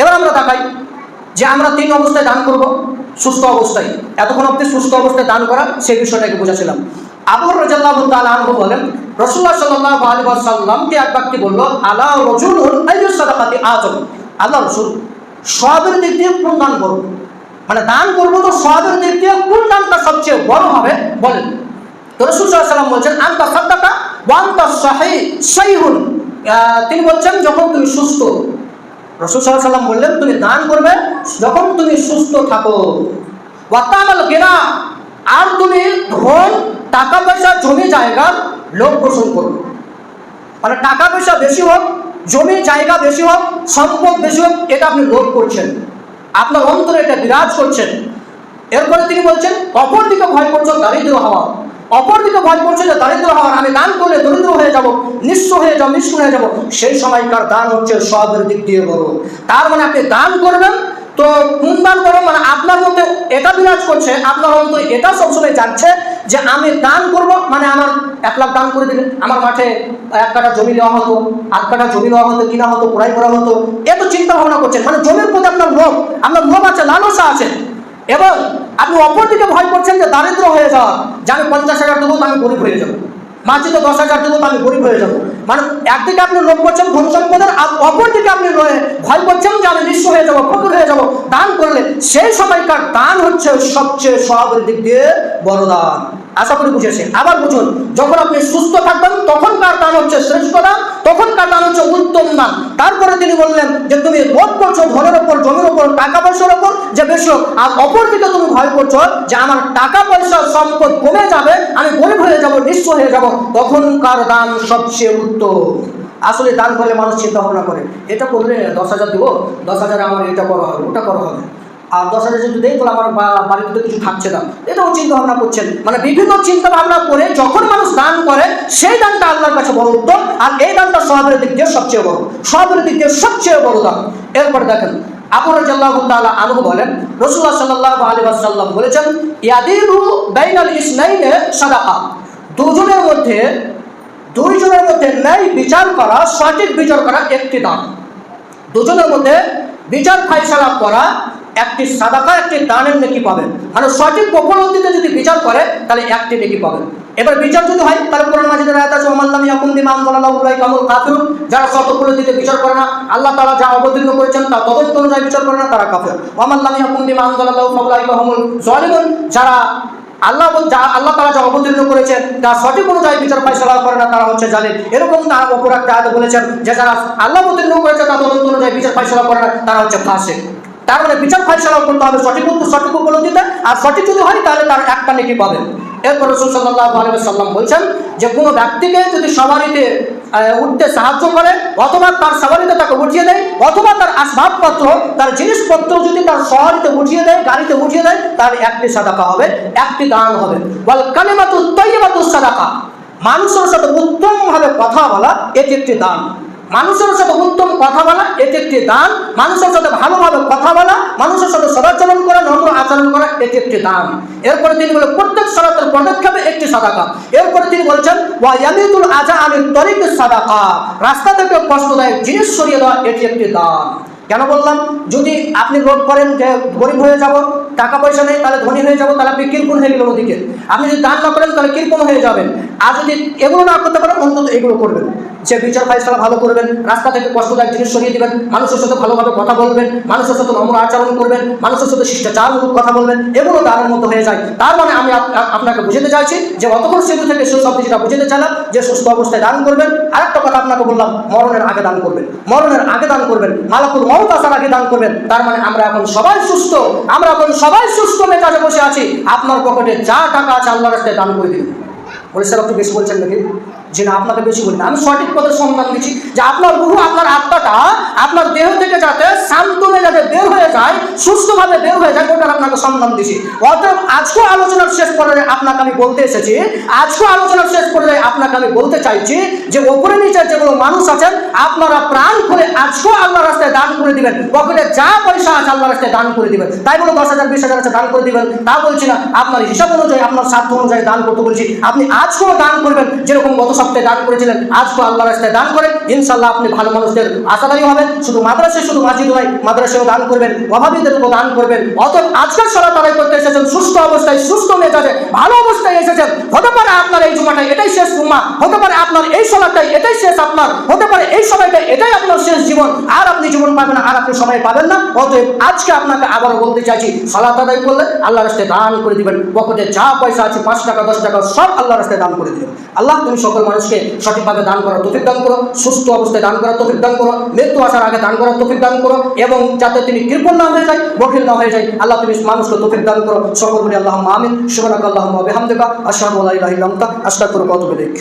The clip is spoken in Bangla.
এবার আমরা দেখাই যে আমরা তিন অবস্থায় দান করব, সুস্থ অবস্থায়। এতক্ষণ অব্দি সুস্থ অবস্থায় দান করা, সেই বিষয়টাকে বুঝাছিলাম। আবু রাজাল্লাহ আনহু বলেন, রাসূলুল্লাহ সাল্লাল্লাহু আলাইহি ওয়াসাল্লামকে এক ব্যক্তি বলল, আলা রাজুলুন আইয়ু সাদাকাতি আজম। আল্লাহ রাসূল, সবের দিক দিয়ে কোন দান করব? মানে দান করব তো সবের দিক দিয়ে কোন দানটা সবচেয়ে বড় হবে? বলেন। তো রসুল সাল্লাম বলছেন, আন্তা সাদ্দাকা ওয়ান্তা সাহি, সাইহুন। তিনি বলছেন, যখন তুমি সুস্থ রসুল বললেন, তুমি দান করবে যখন তুমি সুস্থ থাকো। ওয়াতামাল গেনা আর তুমি ধন টাকা পয়সা জমি জায়গার লোক পোষণ করবে মানে টাকা পয়সা বেশি হোক, জমি জায়গা বেশি হোক, সম্পদ বেশি হোক, এটা আপনি লোভ করছেন। আপনার অন্তরে এটা বিরাজ করছেন। এরপরে তিনি বলছেন, অপরদিকে ভয় করছেন দারিদ্র হওয়া। অপরদিকে ভয় করছে যে দারিদ্র হওয়ার, আমি দান করলে দরিদ্র হয়ে যাব, নিঃস্ব হয়ে যাব, নিঃস্ব হয়ে যাব। সেই সময়কার দান হচ্ছে সবের দিক দিয়ে বড়। তার মানে আপনি দান করবেন, তো কোন দান করো মানে আপনার মধ্যে এটা বিরাজ করছে, আপনার অন্তরে এটা সবসময় যাচ্ছে যে আমি দান করব মানে আমার এক লাখ দান করে দিলেন আমার মাঠে এক কাটা জমি দেওয়া হতো আধ কাটা জমি দেওয়া হতো, কিনা হতো ক্রয় করা হতো। এত চিন্তা ভাবনা করছেন। মানে জমির প্রতি আপনার লোভ আপনার লোভ আছে, লালসা আছে। এবং আপনি অপরদিকে ভয় করছেন যে দারিদ্র হয়ে যাওয়া। যে আমি পঞ্চাশ হাজার দেবো আমি গরিব হয়ে যাব। মাঝিতে দশ হাজার দেবো আমি গরিব হয়ে যাব। মানে একদিকে আপনি লোভ করছেন ধন সম্পদের, আর অপরদিকে আপনি ভয় করছেন যে আমি নিঃস্ব হয়ে যাব, ফকর হয়ে যাব। দান করলে সেই সময়কার দান হচ্ছে সবচেয়ে সবের দিক দিয়ে বড় দান। আশা করি বুঝেছে। আবার বুঝুন, যখন আপনি সুস্থ থাকবেন, তখনকার দান হচ্ছে শ্রেষ্ঠ দান, তখনকার দান হচ্ছে উত্তম দান। তারপরে তিনি বললেন যে, তুমি লোভ করছ ধনের ওপর জমির হোক আর অপরদিকে তুমি ভয় করছ যে আমার টাকা পয়সা সম্পদ কমে যাবে, আমি গরিব হয়ে যাব, নিঃস্ব হয়ে যাব, তখনকার দান সবচেয়ে উত্তম। আসলে দান করলে মানুষ চিন্তা ভাবনা করে, এটা করলে দশ হাজার দেবো? দশ হাজার আমার এটা করা হবে, ওটা করা হবে। আর দশ হাজার যদি দেয় তাহলে আমার বাড়িতে তো কিছু থাকছে না। এটাও চিন্তা ভাবনা করছেন। মানে বিভিন্ন চিন্তা ভাবনা করে যখন মানুষ দান করে, সেই দানটা আল্লাহর কাছে বড় উত্তম, আর এই দানটা সবের দিক দিয়ে সবচেয়ে বড়। সবের দিক দিয়ে সবচেয়ে বড় দান। এরপর দেখেন আবু রাদিয়াল্লাহু তাআলা আনহু বলেন, রাসূলুল্লাহ সাল্লাল্লাহু আলাইহি ওয়াসাল্লাম বলেছেন ইয়াদিরু ইসনাইনে সাদাকা। দুজনের মধ্যে, দুইজনের মধ্যে ন্যায় বিচার করা, সঠিক বিচার করা একটি দান। দুজনের মধ্যে বিচার ফাইসালা করা একটি সাদাকা, একটি দানের নেকি পাবেন। মানে সঠিক উপলব্ধিতে যদি বিচার করে, তাহলে একটি নেকি পাবেন। এবার বিচার যদি হয়, তাহলে কোরআন বিচার করে না, আল্লাহ যা অবতীর্ণ করেছেন তা তদন্ত অনুযায়ী বিচার করে না, তারা কাফির। যারা আল্লাহ যা আল্লাহ তারা যা অবতীর্ণ করেছেন, তা সঠিক অনুযায়ী বিচার ফাইসলা করে না, তারা হচ্ছে জালিম। এরকম তার বলেছেন যে যারা আল্লাহ অবতীর্ণ করেছে, তা তদন্ত অনুযায়ী বিচার করে না, তারা হচ্ছে ফাঁসে তার মানে বিচার ফাইসলা করতে হবে সঠিক সঠিক উপলব্ধিতে, আর সঠিক যদি হয়, তাহলে তার একটা নেকি পাবেন এরপর রসুল সাল্লাহ সাল্লাম বলছেন যে কোনো ব্যক্তিকে যদি সবারিতে উঠতে সাহায্য করে, অথবা তার সবারিতে তাকে উঠিয়ে দেয়, অথবা তার আসবাবপত্র, তার জিনিসপত্র যদি তার সবারিতে উঠিয়ে দেয়, গাড়িতে উঠিয়ে দেয়, তার একটি সাদাকা হবে, একটি দান হবে। বল কালিমাতু তৈবাতু সাদাকা। মানুষের সাথে উত্তমভাবে কথা বলা, এটি একটি দান। মানুষের সাথে উত্তম কথা বলা, এটি একটি দান। মানুষের সাথে ভালোভাবে কথা বলা, মানুষের সাথে আচরণ করা এটি একটি দান। এরপরে তিনি বলে, প্রত্যেক সরাতের পদক্ষেপে একটি সাদাকা। এরপরে তিনি বলছেন, ওয়া ইয়ামিতুল আজা আনি তরিক সাদাকা। রাস্তা থেকে কষ্টদায়ক জিনিস সরিয়ে দেওয়া এটি একটি দান। কেন বললাম? যদি আপনি লোভ করেন যে গরিব হয়ে যাব, টাকা পয়সা নেই, তাহলে ধনী হয়ে যাব, তাহলে আপনি কৃপণ হয়ে গেলেন ওদিকে? আপনি যদি দান না করেন, তাহলে কৃপণ হয়ে যাবেন? আর যদি এগুলো না করতে পারেন, অন্তত এগুলো করবেন। যে বিচার ফাইসলা ভালো করবেন, রাস্তা থেকে কষ্টদায়ক জিনিস সরিয়ে দেবেন, মানুষের সাথে ভালোভাবে কথা বলবেন, মানুষের সাথে নম্র আচরণ করবেন, মানুষের সাথে শিষ্টাচারমূলক কথা বলবেন, এগুলো দানের মতো হয়ে যায়। তার মানে আমি আপ- আপ- আপনাকে বুঝতে চাইছি যে অতক্ষণ সেতু থেকে শেষ অব্দি যেটা বুঝাতে চাইলাম, যে সুস্থ অবস্থায় দান করবেন। আরেকটা কথা আপনাকে বললাম, মরণের আগে দান করবেন। মরণের আগে দান করবেন। মালাকুল মৌত আসার আগে দান করবেন। তার মানে আমরা এখন সবাই সুস্থ, আমরা এখন সবাই সুস্থ মেজাজে বসে আছি। আপনার পকেটে যা টাকা আছে আল্লাহ রাস্তায় দান করে দিন। বলে স্যার, আপনি বেশি বলছেন নাকি? যে না, আপনাকে বেশি বলি না। আমি সঠিক পদের সন্ধান দিচ্ছি যে আপনার রুহু, আপনার আত্মাটা, আপনার দেহ থেকে যাতে শান্ত মেজাজে বের হয়ে যায়, সুস্থভাবে বের হয়ে যায়, ওটার আপনাকে সন্ধান দিচ্ছি। অতএব আজকে আলোচনার শেষ পর্যায়ে আপনাকে আমি বলতে এসেছি আজকে আলোচনার শেষ পর্যায়ে আপনাকে আমি বলতে চাইছি যে ওপরে নিচে যেগুলো মানুষ আছেন, আপনারা প্রাণ করে আজকে আল্লাহ রাস্তায় দান করে দিবেন। পকেটে যা পয়সা আছে আল্লাহ রাস্তায় দান করে দিবেন। তাই বলে দশ হাজার, বিশ হাজার আছে দান করে দিবেন। তা বলছি না, আপনার হিসাব অনুযায়ী, আপনার স্বার্থ অনুযায়ী দান করতে বলছি। আপনি আজকেও দান করবেন, যেরকম গত সপ্তাহে দান করেছিলেন। আজকে আল্লাহ রাস্তায় দান করেন। ইনশাল্লাহ আপনি ভালো মানুষদের আশাদারী হবেন। শুধু মাদ্রাসায় শুধু মাসিদ নয়, মাদ্রাসায়ও দান করবেন অভাবীদের উপর দান করবেন। অত আজকের সলা তারাই করতে এসেছেন, সুস্থ অবস্থায়, সুস্থ মেজাজে, ভালো অবস্থায় এসেছেন। হতে পারে আপনার এটাই শেষ জুম্মা হতে পারে আপনার এই সলাটাই এটাই শেষ আপনার। হতে পারে এই সময়টা এটাই আপনার শেষ জীবন। আর আপনি জীবন পাবেন আর আপনি সময় পাবেন না। অতএব আজকে আপনাকে আবারও বলতে চাইছি, সালাত আদায় করলে আল্লাহ রাস্তায় দান করে দিবেন। পকেটে যা পয়সা আছে, পাঁচ টাকা, দশ টাকা, সব আল্লাহ রাস্তায় দান করে দিবেন। আল্লাহ, তুমি সকল মানুষকে সঠিকভাবে দান করার তফিক দান করো, সুস্থ অবস্থায় দান করার তফিক দান করো, মৃত্যু আসার আগে দান করার তফিক দান করো, এবং যাতে তিনি কৃপণ না হয়ে যায় বকিল না হয়ে যায় আল্লাহ, তুমি মানুষকে তফিক দান করো। সকল বলি আল্লাহ আমিন। শুভনাক আল্লাহ হামদিকা আশহাদু আল্লা ইলাহা ইল্লা আনতা আস্তাগফিরুকা কত ইলাইক